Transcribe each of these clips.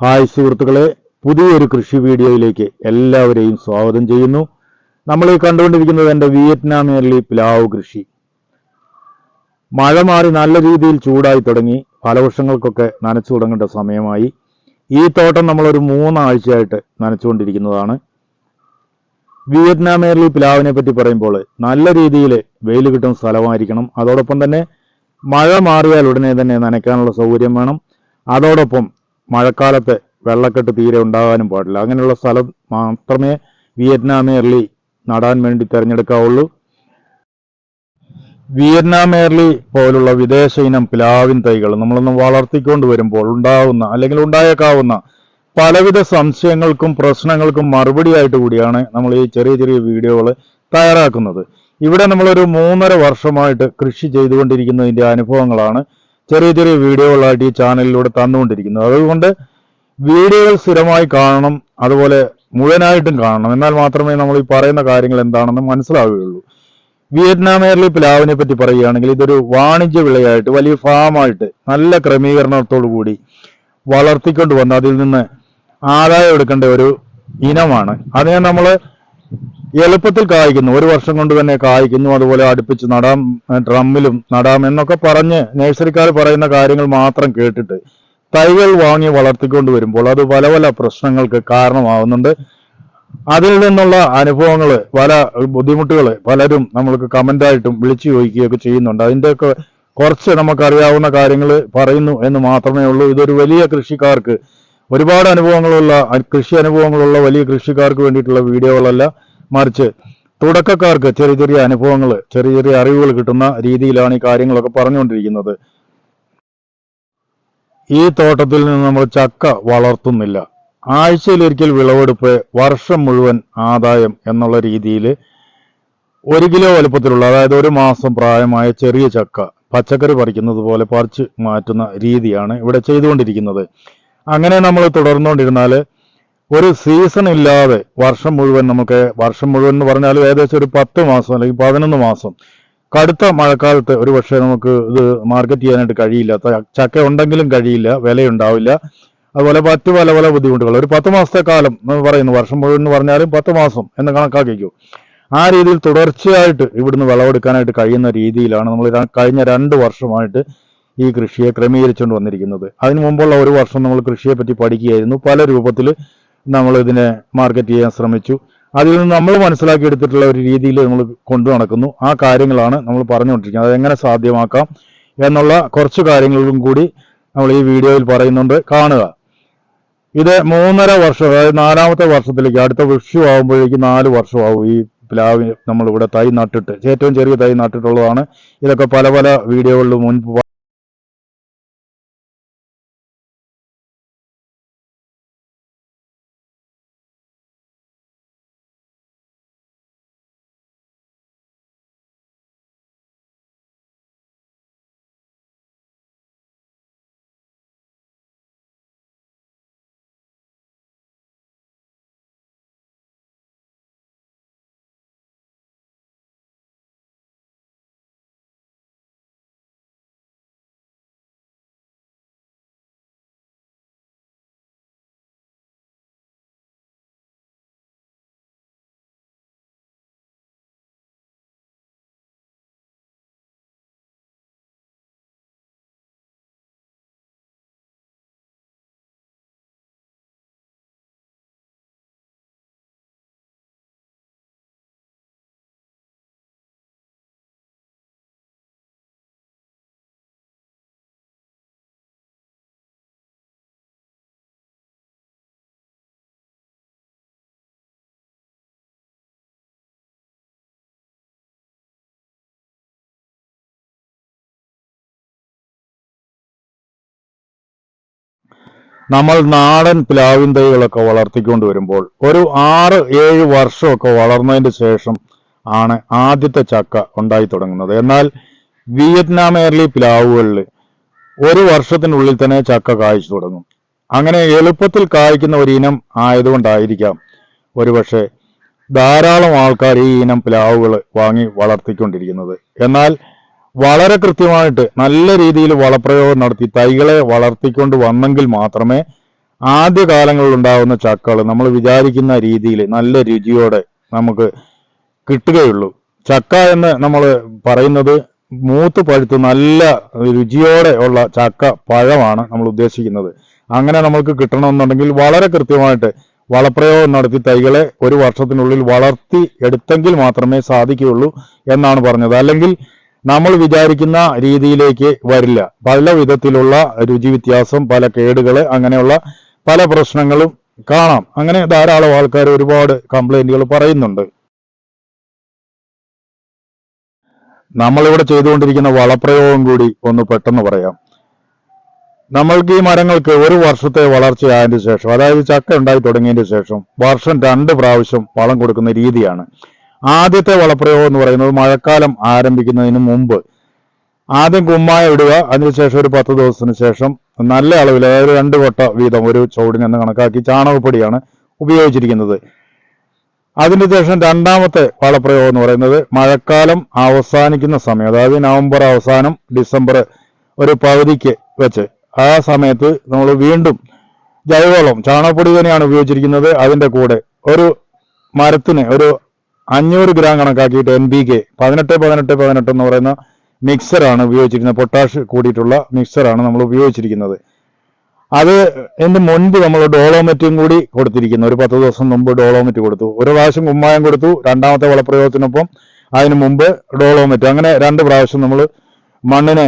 Hi സുഹൃത്തുക്കളെ പുതിയൊരു കൃഷി വീഡിയോയിലേക്ക് എല്ലാവരെയും സ്വാഗതം ചെയ്യുന്നു. നമ്മൾ കണ്ടുകൊണ്ടിരിക്കുന്നത് എന്റെ വിയറ്റ്നാമിയർലി പ്ലാവ് കൃഷി. മഴ മാറി നല്ല രീതിയിൽ ചൂടായി തുടങ്ങി. ഫലവൃക്ഷങ്ങൾക്കൊക്കെ നനച്ചു തുടങ്ങേണ്ട സമയമായി. ഈ തോട്ടം നമ്മളൊരു മൂന്നാഴ്ചയായിട്ട് നനച്ചുകൊണ്ടിരിക്കുന്നതാണ്. വിയറ്റ്നാമേറിൽ പ്ലാവിനെ പറ്റി പറയുമ്പോൾ നല്ല രീതിയിൽ വെയിൽ കിട്ടുന്ന സ്ഥലമായിരിക്കണം. അതോടൊപ്പം തന്നെ മഴ മാറിയാൽ ഉടനെ തന്നെ നനയ്ക്കാനുള്ള സൗകര്യം വേണം. അതോടൊപ്പം മഴക്കാലത്ത് വെള്ളക്കെട്ട് തീരെ ഉണ്ടാകാനും പാടില്ല. അങ്ങനെയുള്ള സ്ഥലം മാത്രമേ വിയറ്റ്നാം എയർലി നടാൻ വേണ്ടി തിരഞ്ഞെടുക്കാവുള്ളൂ. വിയറ്റ്നാം എയർലി പോലുള്ള വിദേശ ഇനം പ്ലാവിൻ തൈകൾ നമ്മളൊന്ന് വളർത്തിക്കൊണ്ട് വരുമ്പോൾ ഉണ്ടാവുന്ന അല്ലെങ്കിൽ ഉണ്ടായേക്കാവുന്ന പലവിധ സംശയങ്ങൾക്കും പ്രശ്നങ്ങൾക്കും മറുപടിയായിട്ട് കൂടിയാണ് നമ്മൾ ഈ ചെറിയ ചെറിയ വീഡിയോകൾ തയ്യാറാക്കുന്നത്. ഇവിടെ നമ്മളൊരു മൂന്നര വർഷമായിട്ട് കൃഷി ചെയ്തുകൊണ്ടിരിക്കുന്നതിന്റെ അനുഭവങ്ങളാണ്. ചെറിയ ചെറിയ വീഡിയോകളായിട്ട് ഈ ചാനലിലൂടെ തന്നുകൊണ്ടിരിക്കുന്നത് അതുകൊണ്ട് വീഡിയോകൾ സ്ഥിരമായി കാണണം അതുപോലെ മുഴുവനായിട്ടും കാണണം. എന്നാൽ മാത്രമേ നമ്മൾ ഈ പറയുന്ന കാര്യങ്ങൾ എന്താണെന്ന് മനസ്സിലാവുകയുള്ളൂ. വിയറ്റ്നാം എയർലി പ്ലാവിനെ പറ്റി പറയുകയാണെങ്കിൽ ഇതൊരു വാണിജ്യ വിളയായിട്ട് വലിയ ഫാമായിട്ട് നല്ല ക്രമീകരണത്തോടു കൂടി വളർത്തിക്കൊണ്ട് വന്ന് അതിൽ നിന്ന് ആദായം എടുക്കേണ്ട ഒരു ഇനമാണ്. അതിനെ നമ്മൾ എളുപ്പത്തിൽ കായ്ക്കുന്നു. ഒരു വർഷം കൊണ്ട് തന്നെ കായ്ക്കുന്നു. അതുപോലെ അടുപ്പിച്ച് നടാം ഡ്രമ്മിലും നടാം എന്നൊക്കെ പറഞ്ഞ് നഴ്സറിക്കാർ പറയുന്ന കാര്യങ്ങൾ മാത്രം കേട്ടിട്ട് തൈകൾ വാങ്ങി വളർത്തിക്കൊണ്ട് വരുമ്പോൾ അത് പല പല പ്രശ്നങ്ങൾക്ക് കാരണമാവുന്നുണ്ട്. അതിൽ നിന്നുള്ള അനുഭവങ്ങൾ പല ബുദ്ധിമുട്ടുകൾ പലരും നമ്മൾക്ക് കമന്റായിട്ടും വിളിച്ചു ചോദിക്കുകയൊക്കെ ചെയ്യുന്നുണ്ട്. അതിന്റെയൊക്കെ കുറച്ച് നമുക്കറിയാവുന്ന കാര്യങ്ങൾ പറയുന്നു എന്ന് മാത്രമേ ഉള്ളൂ. ഇതൊരു വലിയ കൃഷിക്കാർക്ക് ഒരുപാട് അനുഭവങ്ങളുള്ള കൃഷി അനുഭവങ്ങളുള്ള വലിയ കൃഷിക്കാർക്ക് വേണ്ടിയിട്ടുള്ള വീഡിയോകളല്ല. മറിച്ച് തുടക്കക്കാർക്ക് ചെറിയ ചെറിയ അനുഭവങ്ങൾ ചെറിയ ചെറിയ അറിവുകൾ കിട്ടുന്ന രീതിയിലാണ് ഈ കാര്യങ്ങളൊക്കെ പറഞ്ഞുകൊണ്ടിരിക്കുന്നത്. ഈ തോട്ടത്തിൽ നിന്ന് നമ്മൾ ചക്ക വളർത്തുന്നില്ല. ആഴ്ചയിലൊരിക്കൽ വിളവെടുപ്പ് വർഷം മുഴുവൻ ആദായം എന്നുള്ള രീതിയിൽ ഒരു കിലോ വലുപ്പത്തിലുള്ള അതായത് ഒരു മാസം പ്രായമായ ചെറിയ ചക്ക പച്ചക്കറി പറിക്കുന്നത് പോലെ പറിച്ച് മാറ്റുന്ന രീതിയാണ് ഇവിടെ ചെയ്തുകൊണ്ടിരിക്കുന്നത്. അങ്ങനെ നമ്മൾ തുടർന്നുകൊണ്ടിരുന്നാൽ ഒരു സീസൺ ഇല്ലാതെ വർഷം മുഴുവൻ നമുക്ക് വർഷം മുഴുവൻ എന്ന് പറഞ്ഞാൽ ഏകദേശം ഒരു പത്ത് മാസം അല്ലെങ്കിൽ പതിനൊന്ന് മാസം. കടുത്ത മഴക്കാലത്ത് ഒരു പക്ഷേ നമുക്ക് ഇത് മാർക്കറ്റ് ചെയ്യാനായിട്ട് കഴിയില്ല. ചക്ക ഉണ്ടെങ്കിലും കഴിയില്ല വിലയുണ്ടാവില്ല. അതുപോലെ മറ്റു പല പല ബുദ്ധിമുട്ടുകൾ. ഒരു പത്ത് മാസത്തെ കാലം എന്ന് പറയുന്നു. വർഷം മുഴുവൻ എന്ന് പറഞ്ഞാലും പത്ത് മാസം എന്ന് കണക്കാക്കിക്കൂ. ആ രീതിയിൽ തുടർച്ചയായിട്ട് ഇവിടുന്ന് വിളവെടുക്കാനായിട്ട് കഴിയുന്ന രീതിയിലാണ് നമ്മൾ കഴിഞ്ഞ രണ്ട് വർഷമായിട്ട് ഈ കൃഷിയെ ക്രമീകരിച്ചുകൊണ്ട് വന്നിരിക്കുന്നത്. അതിനു മുമ്പുള്ള ഒരു വർഷം നമ്മൾ കൃഷിയെ പറ്റി പഠിക്കുകയായിരുന്നു. പല രൂപത്തിൽ നമ്മൾ ഇതിനെ മാർക്കറ്റ് ചെയ്യാൻ ശ്രമിച്ചു. അതിൽ നിന്ന് നമ്മൾ മനസ്സിലാക്കിയെടുത്തിട്ടുള്ള ഒരു രീതിയിൽ നമ്മൾ കൊണ്ടു നടക്കുന്നു. ആ കാര്യങ്ങളാണ് നമ്മൾ പറഞ്ഞുകൊണ്ടിരിക്കുന്നത്. അതെങ്ങനെ സാധ്യമാക്കാം എന്നുള്ള കുറച്ച് കാര്യങ്ങളും കൂടി നമ്മൾ ഈ വീഡിയോയിൽ പറയുന്നുണ്ട്. കാണുക. ഇത് മൂന്നര വർഷം അതായത് നാലാമത്തെ വർഷത്തിലേക്ക് അടുത്ത വിഷു ആകുമ്പോഴേക്ക് നാല് വർഷമാവും ഈ പ്ലാവ് നമ്മളിവിടെ തൈ നട്ടിട്ട്. ഏറ്റവും ചെറിയ തൈ നട്ടിട്ടുള്ളതാണ്. ഇതൊക്കെ പല പല വീഡിയോകളിൽ മുൻപ് നമ്മൾ നാടൻ പ്ലാവിൻ തൈകളൊക്കെ വളർത്തിക്കൊണ്ട് വരുമ്പോൾ ഒരു ആറ് ഏഴ് വർഷമൊക്കെ വളർന്നതിന് ശേഷം ആണ് ആദ്യത്തെ ചക്ക ഉണ്ടായി തുടങ്ങുന്നത്. എന്നാൽ വിയറ്റ്നാം എയർലി പ്ലാവുകളിൽ ഒരു വർഷത്തിനുള്ളിൽ തന്നെ ചക്ക കായ്ച്ചു തുടങ്ങും. അങ്ങനെ എളുപ്പത്തിൽ കായ്ക്കുന്ന ഒരു ഇനം ആയതുകൊണ്ടായിരിക്കാം ഒരുപക്ഷെ ധാരാളം ആൾക്കാർ ഈ ഇനം പ്ലാവുകൾ വാങ്ങി വളർത്തിക്കൊണ്ടിരിക്കുന്നത്. എന്നാൽ വളരെ കൃത്യമായിട്ട് നല്ല രീതിയിൽ വളപ്രയോഗം നടത്തി തൈകളെ വളർത്തിക്കൊണ്ട് വന്നെങ്കിൽ മാത്രമേ ആദ്യ കാലങ്ങളിൽ ഉണ്ടാകുന്ന ചക്കകൾ നമ്മൾ വിചാരിക്കുന്ന രീതിയിൽ നല്ല രുചിയോടെ നമുക്ക് കിട്ടുകയുള്ളൂ. ചക്ക എന്ന് നമ്മൾ പറയുന്നത് മൂത്ത് പഴുത്ത് നല്ല രുചിയോടെ ഉള്ള ചക്ക പഴമാണ് നമ്മൾ ഉദ്ദേശിക്കുന്നത്. അങ്ങനെ നമ്മൾക്ക് കിട്ടണമെന്നുണ്ടെങ്കിൽ വളരെ കൃത്യമായിട്ട് വളപ്രയോഗം നടത്തി തൈകളെ ഒരു വർഷത്തിനുള്ളിൽ വളർത്തി എടുത്തെങ്കിൽ മാത്രമേ സാധിക്കുകയുള്ളൂ എന്നാണ് പറഞ്ഞത്. അല്ലെങ്കിൽ നമ്മൾ വിചാരിക്കുന്ന രീതിയിലേക്ക് വരില്ല. പല വിധത്തിലുള്ള രുചി വ്യത്യാസം പല കേടുകൾ അങ്ങനെയുള്ള പല പ്രശ്നങ്ങളും കാണാം. അങ്ങനെ ധാരാളം ആൾക്കാർ ഒരുപാട് കംപ്ലൈന്റുകൾ പറയുന്നുണ്ട്. നമ്മളിവിടെ ചെയ്തുകൊണ്ടിരിക്കുന്ന വളപ്രയോഗം കൂടി ഒന്ന് പെട്ടെന്ന് പറയാം. നമ്മൾക്ക് ഈ മരങ്ങൾക്ക് ഒരു വർഷത്തെ വളർച്ചയായതിനു ശേഷം അതായത് ചക്ക ഉണ്ടായി തുടങ്ങിയതിന് ശേഷം വർഷം രണ്ട് പ്രാവശ്യം വളം കൊടുക്കുന്ന രീതിയാണ്. ആദ്യത്തെ വളപ്രയോഗം എന്ന് പറയുന്നത് മഴക്കാലം ആരംഭിക്കുന്നതിന് മുമ്പ്. ആദ്യം കുമ്മായ ഇടുക അതിനുശേഷം ഒരു പത്ത് ദിവസത്തിന് ശേഷം നല്ല അളവിൽ അതായത് രണ്ട് കൊട്ട വീതം ഒരു ചുവടിനെന്ന് കണക്കാക്കി ചാണകപ്പൊടിയാണ് ഉപയോഗിച്ചിരിക്കുന്നത്. അതിനുശേഷം രണ്ടാമത്തെ വളപ്രയോഗം എന്ന് പറയുന്നത് മഴക്കാലം അവസാനിക്കുന്ന സമയം അതായത് നവംബർ അവസാനം ഡിസംബർ ഒരു പകുതിക്ക് വെച്ച്. ആ സമയത്ത് നമ്മൾ വീണ്ടും ജൈവവളം ചാണകപ്പൊടി തന്നെയാണ് ഉപയോഗിച്ചിരിക്കുന്നത്. അതിന്റെ കൂടെ ഒരു മരത്തിന് ഒരു അഞ്ഞൂറ് ഗ്രാം കണക്കാക്കിയിട്ട് എൻ ബി കെ പതിനെട്ട് പതിനെട്ട് പതിനെട്ട് എന്ന് പറയുന്ന മിക്സറാണ് ഉപയോഗിച്ചിരിക്കുന്നത്. പൊട്ടാഷ് കൂടിയിട്ടുള്ള മിക്സറാണ് നമ്മൾ ഉപയോഗിച്ചിരിക്കുന്നത്. അത് ഇതിന് മുൻപ് നമ്മൾ ഡോളോമെറ്റും കൂടി കൊടുത്തിരിക്കുന്നു. ഒരു പത്ത് ദിവസം മുമ്പ് ഡോളോമെറ്റ് കൊടുത്തു. ഒരു പ്രാവശ്യം കുമ്മായം കൊടുത്തു. രണ്ടാമത്തെ വളപ്രയോഗത്തിനൊപ്പം അതിന് മുമ്പ് ഡോളോമെറ്റ് അങ്ങനെ രണ്ട് പ്രാവശ്യം നമ്മൾ മണ്ണിനെ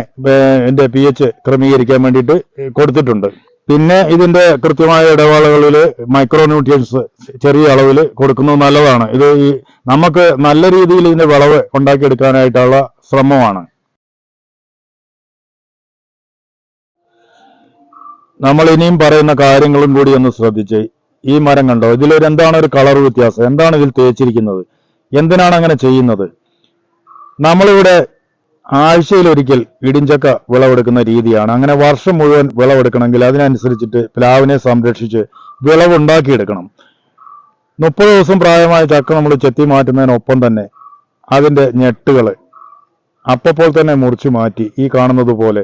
എന്റെ പി എച്ച് ക്രമീകരിക്കാൻ വേണ്ടിയിട്ട് കൊടുത്തിട്ടുണ്ട്. പിന്നെ ഇതിന്റെ കൃത്യമായ ഇടവേളകളിൽ മൈക്രോ ന്യൂട്രിയൻസ് ചെറിയ അളവിൽ കൊടുക്കുന്നത് നല്ലതാണ്. ഇത് ഈ നമുക്ക് നല്ല രീതിയിൽ ഇതിന്റെ വിളവ് ഉണ്ടാക്കിയെടുക്കാനായിട്ടുള്ള ശ്രമമാണ്. നമ്മൾ ഇനിയും പറയുന്ന കാര്യങ്ങളും കൂടി ഒന്ന് ശ്രദ്ധിച്ച് ഈ മരം കണ്ടോ? ഇതിലൊരു എന്താണ് ഒരു കളർ വ്യത്യാസം? എന്താണ് ഇതിൽ തേച്ചിരിക്കുന്നത്? എന്തിനാണ് അങ്ങനെ ചെയ്യുന്നത്? നമ്മളിവിടെ ആഴ്ചയിൽ ഒരിക്കൽ ഇടിഞ്ചക്ക വിളവെടുക്കുന്ന രീതിയാണ്. അങ്ങനെ വർഷം മുഴുവൻ വിളവെടുക്കണമെങ്കിൽ അതിനനുസരിച്ചിട്ട് പ്ലാവിനെ സംരക്ഷിച്ച് വിളവുണ്ടാക്കിയെടുക്കണം. മുപ്പത് ദിവസം പ്രായമായ ചക്ക നമ്മൾ ചെത്തി മാറ്റുന്നതിനൊപ്പം തന്നെ അതിന്റെ ഞെട്ടുകൾ അപ്പോൾ തന്നെ മുറിച്ചു മാറ്റി ഈ കാണുന്നത് പോലെ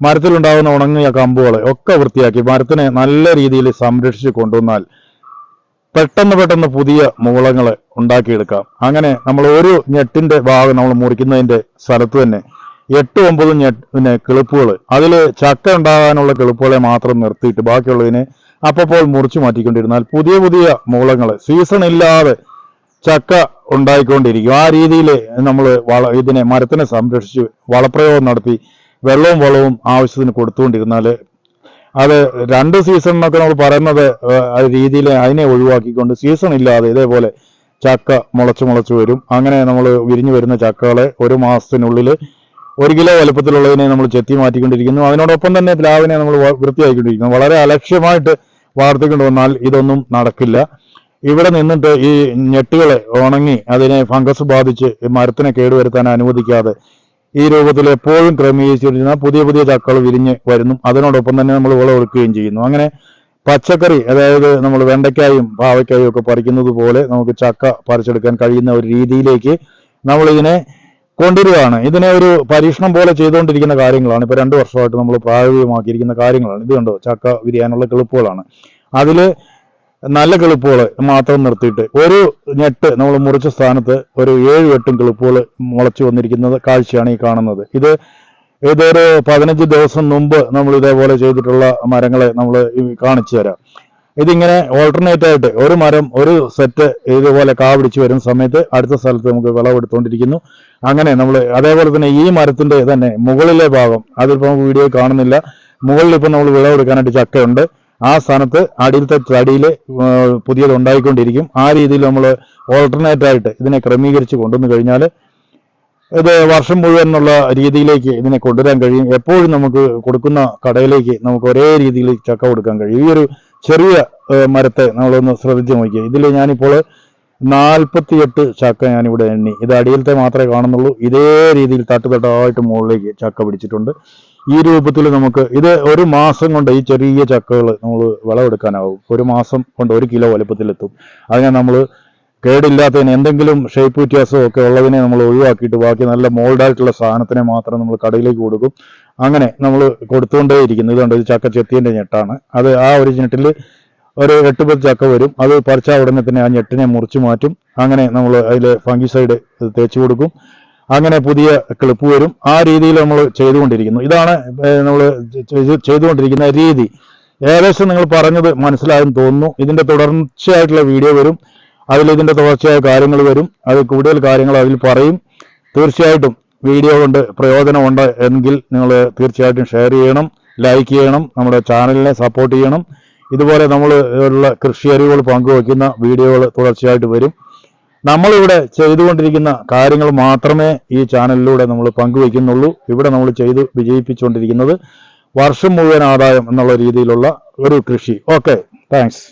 മരത്തിലുണ്ടാകുന്ന ഉണങ്ങിയ കമ്പുകൾ ഒക്കെ വൃത്തിയാക്കി മരത്തിനെ നല്ല രീതിയിൽ സംരക്ഷിച്ച് കൊണ്ടുവന്നാൽ പെട്ടെന്ന് പെട്ടെന്ന് പുതിയ മൂളങ്ങൾ ഉണ്ടാക്കിയെടുക്കാം. അങ്ങനെ നമ്മൾ ഒരു ഞെട്ടിന്റെ ഭാഗം നമ്മൾ മുറിക്കുന്നതിന്റെ സ്ഥലത്ത് തന്നെ എട്ട് ഒമ്പത് ഞെട്ട് പിന്നെ കിളിപ്പുകൾ അതിൽ ചക്ക ഉണ്ടാകാനുള്ള കിളിപ്പുകളെ മാത്രം നിർത്തിയിട്ട് ബാക്കിയുള്ളതിനെ അപ്പപ്പോൾ മുറിച്ചു മാറ്റിക്കൊണ്ടിരുന്നാൽ പുതിയ പുതിയ മൂളങ്ങൾ സീസൺ ഇല്ലാതെ ചക്ക ഉണ്ടായിക്കൊണ്ടിരിക്കും. ആ രീതിയിൽ നമ്മൾ വള ഇതിനെ മരത്തിനെ സംരക്ഷിച്ച് വളപ്രയോഗം നടത്തി വെള്ളവും വളവും ആവശ്യത്തിന് കൊടുത്തുകൊണ്ടിരുന്നാൽ അത് രണ്ട് സീസൺ എന്നൊക്കെ നമ്മൾ പറയുന്നത് രീതിയിൽ അതിനെ ഒഴിവാക്കിക്കൊണ്ട് സീസൺ ഇല്ലാതെ ഇതേപോലെ ചക്ക മുളച്ച് മുളച്ച് വരും. അങ്ങനെ നമ്മൾ വിരിഞ്ഞു വരുന്ന ചക്കകളെ ഒരു മാസത്തിനുള്ളിൽ ഒരു കിലോ വലുപ്പത്തിലുള്ളതിനെ നമ്മൾ ചെത്തി മാറ്റിക്കൊണ്ടിരിക്കുന്നു. അതിനോടൊപ്പം തന്നെ പ്ലാവിനെ നമ്മൾ വൃത്തിയാക്കിക്കൊണ്ടിരിക്കുന്നു. വളരെ അലക്ഷ്യമായിട്ട് വളർത്തിക്കൊണ്ട് വന്നാൽ ഇതൊന്നും നടക്കില്ല. ഇവിടെ നിന്നിട്ട് ഈ ഞെട്ടുകളെ ഉണങ്ങി അതിനെ ഫംഗസ് ബാധിച്ച് മരത്തിനെ കേടുവരുത്താൻ അനുവദിക്കാതെ ഈ രൂപത്തിൽ എപ്പോഴും ക്രമീകരിച്ചിരുന്ന പുതിയ പുതിയ തക്കൾ വിരിഞ്ഞ് വരുന്നു. അതിനോടൊപ്പം തന്നെ നമ്മൾ വിളവെടുക്കുകയും ചെയ്യുന്നു. അങ്ങനെ പച്ചക്കറി അതായത് നമ്മൾ വെണ്ടയ്ക്കായും പാവയ്ക്കായും ഒക്കെ പറിക്കുന്നത് പോലെ നമുക്ക് ചക്ക പറിച്ചെടുക്കാൻ കഴിയുന്ന ഒരു രീതിയിലേക്ക് നമ്മൾ ഇതിനെ കൊണ്ടുവരികയാണ് ഇതിനെ ഒരു പരീക്ഷണം പോലെ ചെയ്തുകൊണ്ടിരിക്കുന്ന കാര്യങ്ങളാണ്. ഇപ്പൊ രണ്ടു വർഷമായിട്ട് നമ്മൾ പ്രായോഗികമാക്കിയിരിക്കുന്ന കാര്യങ്ങളാണ്. ഇത് കണ്ടോ? ചക്ക വിരിയാനുള്ള കിളിപ്പുകളാണ്. അതിൽ നല്ല കിളിപ്പുകൾ മാത്രം നിർത്തിയിട്ട് ഒരു ഞെട്ട് നമ്മൾ മുറിച്ച സ്ഥാനത്ത് ഒരു ഏഴ് എട്ടും കിളിപ്പുകൾ മുളച്ചു വന്നിരിക്കുന്നത് കാഴ്ചയാണ് ഈ കാണുന്നത്. ഇത് ഇതൊരു പതിനഞ്ച് ദിവസം മുമ്പ് നമ്മൾ ഇതേപോലെ ചെയ്തിട്ടുള്ള മരങ്ങളെ നമ്മൾ കാണിച്ചു തരാം. ഇതിങ്ങനെ ഓൾട്ടർനേറ്റ് ആയിട്ട് ഒരു മരം ഒരു സെറ്റ് ഇതുപോലെ കാവിടിച്ച് വരുന്ന സമയത്ത് അടുത്ത സ്ഥലത്ത് നമുക്ക് വിളവെടുത്തുകൊണ്ടിരിക്കുന്നു അങ്ങനെ നമ്മൾ അതേപോലെ തന്നെ ഈ മരത്തിന്റെ തന്നെ മുകളിലെ ഭാഗം അതിപ്പോൾ വീഡിയോ കാണുന്നില്ല. മുകളിൽ ഇപ്പം നമ്മൾ വിളവെടുക്കാനായിട്ട് ചക്കയുണ്ട്. ആ സ്ഥാനത്ത് അടിയിലത്തെ തടിയിൽ പുതിയത് ഉണ്ടായിക്കൊണ്ടിരിക്കും. ആ രീതിയിൽ നമ്മൾ ഓൾട്ടർനേറ്റ് ആയിട്ട് ഇതിനെ ക്രമീകരിച്ച് കൊണ്ടുവന്നു കഴിഞ്ഞാൽ ഇത് വർഷം മുഴുവനുള്ള രീതിയിലേക്ക് ഇതിനെ കൊണ്ടുവരാൻ കഴിയും. എപ്പോഴും നമുക്ക് കൊടുക്കുന്ന കടയിലേക്ക് നമുക്ക് ഒരേ രീതിയിൽ ചക്ക കൊടുക്കാൻ കഴിയും. ഈ ഒരു ചെറിയ മരത്തെ നമ്മളൊന്ന് ശ്രദ്ധിച്ച് നോക്കിയേ. ഇതിൽ ഞാനിപ്പോൾ നാൽപ്പത്തിയെട്ട് ചക്ക ഞാനിവിടെ എണ്ണി. ഇത് അടിയിലത്തെ മാത്രമേ കാണുന്നുള്ളൂ. ഇതേ രീതിയിൽ തട്ടുതട്ടായിട്ട് മുകളിലേക്ക് ചക്ക പിടിച്ചിട്ടുണ്ട്. ഈ രൂപത്തിൽ നമുക്ക് ഇത് ഒരു മാസം കൊണ്ട് ഈ ചെറിയ ചക്കകൾ നമ്മൾ വിളവെടുക്കാനാവും. ഒരു മാസം കൊണ്ട് ഒരു കിലോ വലുപ്പത്തിലെത്തും. അതിനെ നമ്മൾ കേടില്ലാത്തതിന് എന്തെങ്കിലും ഷേപ്പ് വ്യത്യാസമോ ഒക്കെ ഉള്ളതിനെ നമ്മൾ ഒഴിവാക്കിയിട്ട് ബാക്കി നല്ല മോൾഡായിട്ടുള്ള സാധനത്തിനെ മാത്രം നമ്മൾ കടയിലേക്ക് കൊടുക്കും. അങ്ങനെ നമ്മൾ കൊടുത്തുകൊണ്ടേയിരിക്കുന്നു. ഇതുകൊണ്ട് ഇത് ചക്ക ചെത്തിയന്റെ ഞെട്ടാണ്. അത് ആ ഒരു ഞെട്ടിൽ ഒരു എട്ട് പത്ത് ചക്ക വരും. അത് പറിച്ച ഉടനെ തന്നെ ആ ഞെട്ടിനെ മുറിച്ച് മാറ്റും. അങ്ങനെ നമ്മൾ അതിൽ ഫംഗിസൈഡ് തേച്ച് കൊടുക്കും. അങ്ങനെ പുതിയ ക്ലിപ്പ് വരും. ആ രീതിയിൽ നമ്മൾ ചെയ്തുകൊണ്ടിരിക്കുന്നു. ഇതാണ് നമ്മൾ ചെയ്തുകൊണ്ടിരിക്കുന്ന രീതി. ഏകദേശം നിങ്ങൾ പറഞ്ഞത് മനസ്സിലായെന്ന് തോന്നുന്നു. ഇതിന്റെ തുടർച്ചയായിട്ടുള്ള വീഡിയോ വരും. അതിൽ ഇതിന്റെ തുടർച്ചയായ കാര്യങ്ങൾ വരും. അത് കൂടുതൽ കാര്യങ്ങൾ അതിൽ പറയും. തീർച്ചയായിട്ടും വീഡിയോ കൊണ്ട് പ്രയോജനമുണ്ട് എങ്കിൽ നിങ്ങൾ തീർച്ചയായിട്ടും ഷെയർ ചെയ്യണം ലൈക്ക് ചെയ്യണം നമ്മുടെ ചാനലിനെ സപ്പോർട്ട് ചെയ്യണം. ഇതുപോലെ നമ്മൾ ഉള്ള കൃഷി അറിവുകൾ പങ്കുവയ്ക്കുന്ന വീഡിയോകൾ തുടർച്ചയായിട്ട് വരും. നമ്മളിവിടെ ചെയ്തുകൊണ്ടിരിക്കുന്ന കാര്യങ്ങൾ മാത്രമേ ഈ ചാനലിലൂടെ നമ്മൾ പങ്കുവയ്ക്കുന്നുള്ളൂ. ഇവിടെ നമ്മൾ ചെയ്ത് വിജയിപ്പിച്ചുകൊണ്ടിരിക്കുന്നത് വർഷം മുഴുവൻ ആദായം എന്നുള്ള രീതിയിലുള്ള ഒരു കൃഷി. Okay thanks